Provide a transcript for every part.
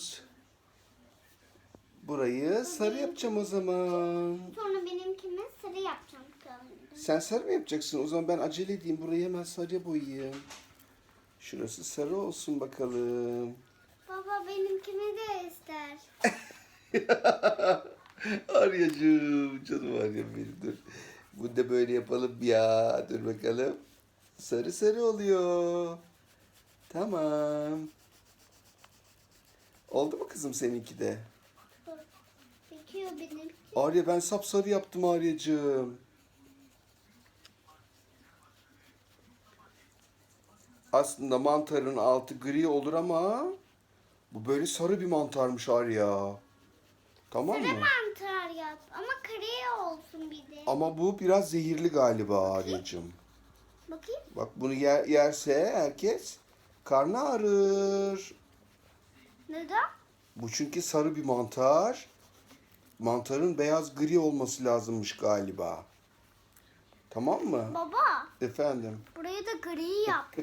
yapıyoruz. Burayı sarı yapacağım o zaman. Sonra benimkini sarı yapacağım. Sen sarı mı yapacaksın? O zaman ben acele edeyim. Burayı hemen sarıya boyayayım. Şurası sarı olsun bakalım. Baba benimkini de ister. Aryacığım canım Arya'm benim dur. Bunu da böyle yapalım ya. Dur bakalım. Sarı sarı oluyor. Tamam. Oldu mu kızım seninki de? Bitiyor benimki. Arya ben sapsarı yaptım Arya'cığım. Aslında mantarın altı gri olur ama bu böyle sarı bir mantarmış Arya. Tamam Sarı mı? mantar yap ama kare olsun bir de. Ama bu biraz zehirli galiba Arya'cığım. Bakayım. Bak bunu yer, yerse herkes karnı ağrır. Neden? Bu çünkü sarı bir mantar. Mantarın beyaz gri olması lazımmış galiba. Tamam mı? Baba Efendim. burayı da gri yap.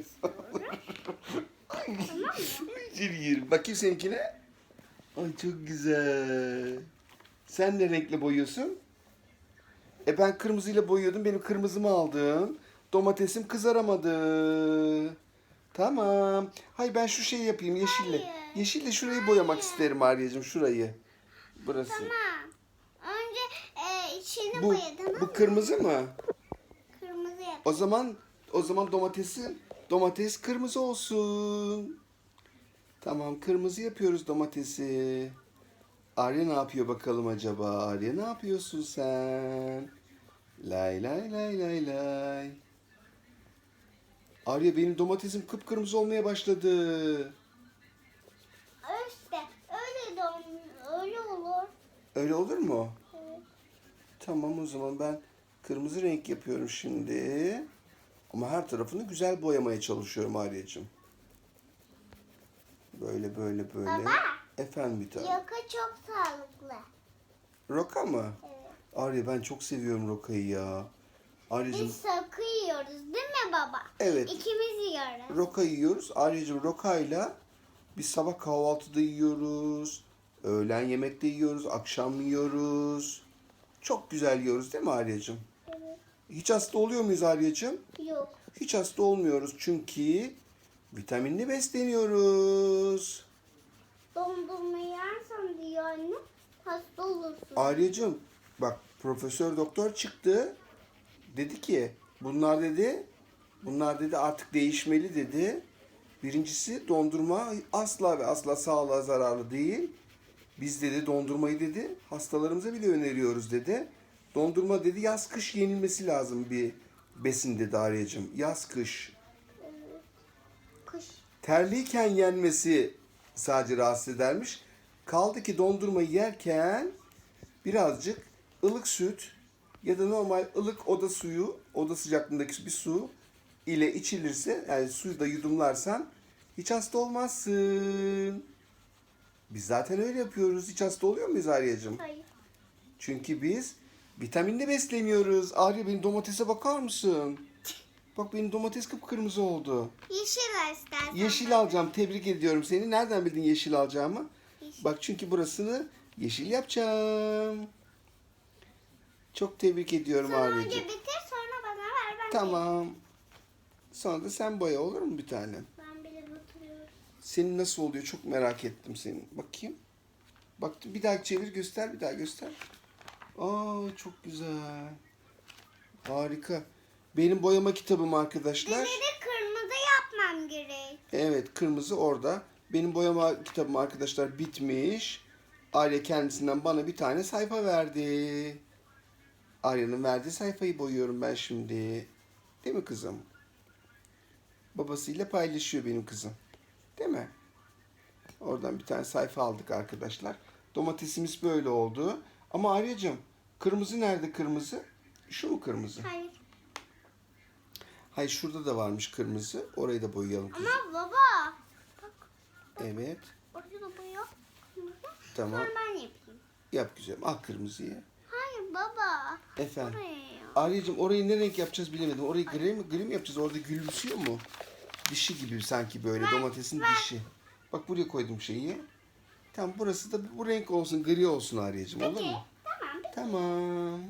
Cil yerim. Bakayım seninkine. Ay çok güzel. Sen ne renkle boyuyorsun? E ben kırmızıyla boyuyordum. Benim kırmızımı aldın. Domatesim kızaramadı. Tamam. Hay ben şu şeyi yapayım yeşille. Hayır. Yeşille şurayı boyamak isterim Arya'cığım şurayı. Burası. Tamam. Önce e, içini Bu, boya tamam bu mı? kırmızı mı? Kırmızı yap. O zaman o zaman domatesi domates kırmızı olsun. Tamam kırmızı yapıyoruz domatesi. Arya ne yapıyor bakalım acaba? Arya ne yapıyorsun sen? Lay lay lay lay lay. Arya benim domatesim kıpkırmızı olmaya başladı. Öyle olur mu? Evet. Tamam o zaman ben kırmızı renk yapıyorum şimdi. Ama her tarafını güzel boyamaya çalışıyorum Arya'cığım. Böyle böyle böyle. Baba. Efendim bir tane. Yaka çok sağlıklı. Roka mı? Evet. Arya ben çok seviyorum rokayı ya. Arya'cığım Biz sakı yiyoruz değil mi baba? Evet. İkimiz yiyoruz. roka yiyoruz. Arya'cığım rokayla biz sabah kahvaltıda yiyoruz. Öğlen yemekte yiyoruz. Akşam yiyoruz. Çok güzel yiyoruz değil mi Arya'cığım? Evet. Hiç hasta oluyor muyuz Arya'cığım? Yok. Hiç hasta olmuyoruz çünkü vitaminli besleniyoruz. Dondurma yersen diyor anne hasta olursun. Arya'cığım bak profesör doktor çıktı. Dedi ki bunlar dedi bunlar dedi artık değişmeli dedi. Birincisi dondurma asla ve asla sağlığa zararlı değil. Biz dedi dondurmayı dedi hastalarımıza bile öneriyoruz dedi. Dondurma dedi yaz kış yenilmesi lazım bir besin dedi Arya'cığım. Yaz kış. Kış. terliyken yenmesi sadece rahatsız edermiş. Kaldı ki dondurmayı yerken birazcık ılık süt ya da normal ılık oda suyu, oda sıcaklığındaki bir su ile içilirse yani suyu da yudumlarsan hiç hasta olmazsın. Biz zaten öyle yapıyoruz. Hiç hasta oluyor muyuz Arya'cığım? Hayır. Çünkü biz vitaminle besleniyoruz. Arya benim domatese bakar mısın? Bak benim domates kıpkırmızı oldu. Yeşil istersen. Yeşil alacağım. Tebrik ediyorum seni. Nereden bildin yeşil alacağımı? Yeşil. Bak çünkü burasını yeşil yapacağım. Çok tebrik ediyorum Sonra önce Arya'cığım. bitir sonra bana ver ben Tamam. Sonra da sen boya olur mu bir tane? Senin nasıl oluyor çok merak ettim senin. Bakayım. Bak bir daha çevir göster bir daha göster. Aa çok güzel. Harika. Benim boyama kitabım arkadaşlar. Bir de kırmızı yapmam gerek. Evet kırmızı orada. Benim boyama kitabım arkadaşlar bitmiş. Arya kendisinden bana bir tane sayfa verdi. Arya'nın verdiği sayfayı boyuyorum ben şimdi. Değil mi kızım? Babasıyla paylaşıyor benim kızım. Değil mi? Oradan bir tane sayfa aldık arkadaşlar. Domatesimiz böyle oldu. Ama Arya'cığım kırmızı nerede kırmızı? Şu mu kırmızı? Hayır. Hayır şurada da varmış kırmızı. Orayı da boyayalım kızım. Ama baba. Bak Evet. orada da boya. Tamam. Sonra ben yapayım. Yap güzelim. Al kırmızıyı. Hayır baba. Efendim. Yap. Arya'cığım orayı ne renk yapacağız bilemedim. Orayı gri mi, gri mi yapacağız? Orada gülümsüyor mu? Dişi gibi sanki böyle domatesin dişi. Bak buraya koydum şeyi. Tamam burası da bu renk olsun gri olsun Arya'cığım olur mu? Tamam. Tamam.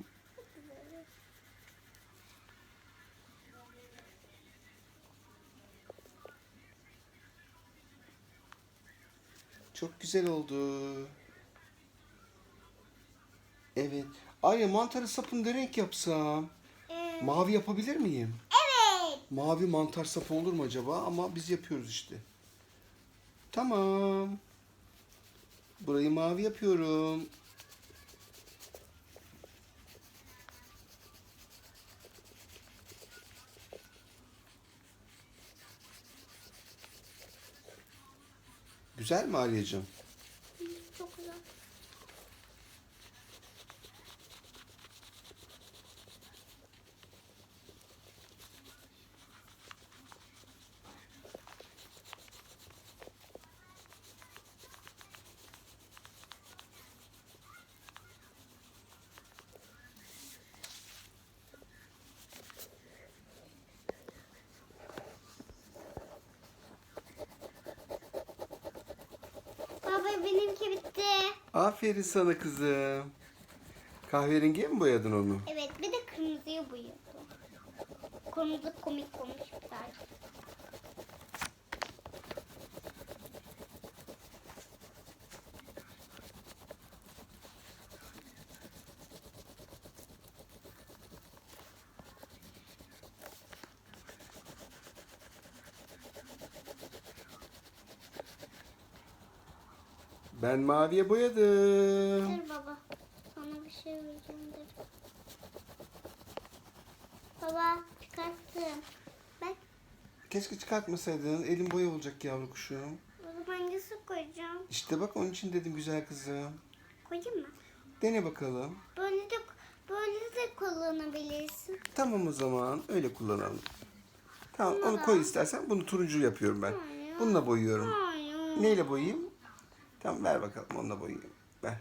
Çok güzel oldu. Evet. Arya mantarı sapını ne renk yapsam? Ee, Mavi yapabilir miyim? Mavi mantar sapı olur mu acaba? Ama biz yapıyoruz işte. Tamam. Burayı mavi yapıyorum. Güzel mi Arya'cığım? Çok güzel. Baba benimki bitti. Aferin sana kızım. Kahverengiye mi boyadın onu? Evet bir de kırmızıya boyadım. Kırmızı komik komik güzel. Ben maviye boyadım. Dur baba. Sana bir şey vereceğim dur. Baba çıkarttım. Bak Keşke çıkartmasaydın. Elim boya olacak yavru kuşum. o zaman hangisi koyacağım? İşte bak onun için dedim güzel kızım. Koyayım mı? Dene bakalım. Böyle de böyle de kullanabilirsin. Tamam o zaman öyle kullanalım. Tamam onu koy istersen. Bunu turuncu yapıyorum ben. Bununla boyuyorum. Hayır. Neyle boyayayım? Tamam ver bakalım onunla boyayayım. Ver.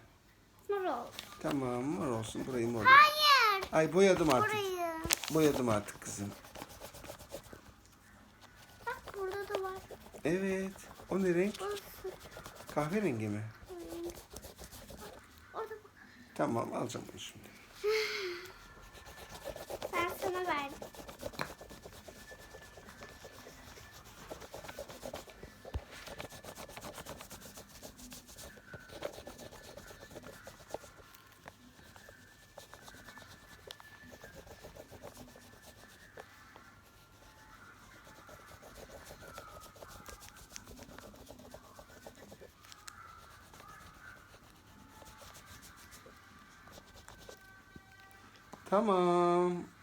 Mor olsun. Tamam mor olsun. Burayı mor. Hayır. Ay boyadım artık. Burayı. Boyadım artık kızım. Bak burada da var. Evet. O ne renk? Burası. Kahverengi mi? Orada bak. Tamam alacağım bunu şimdi. Ben sana verdim. Tamam.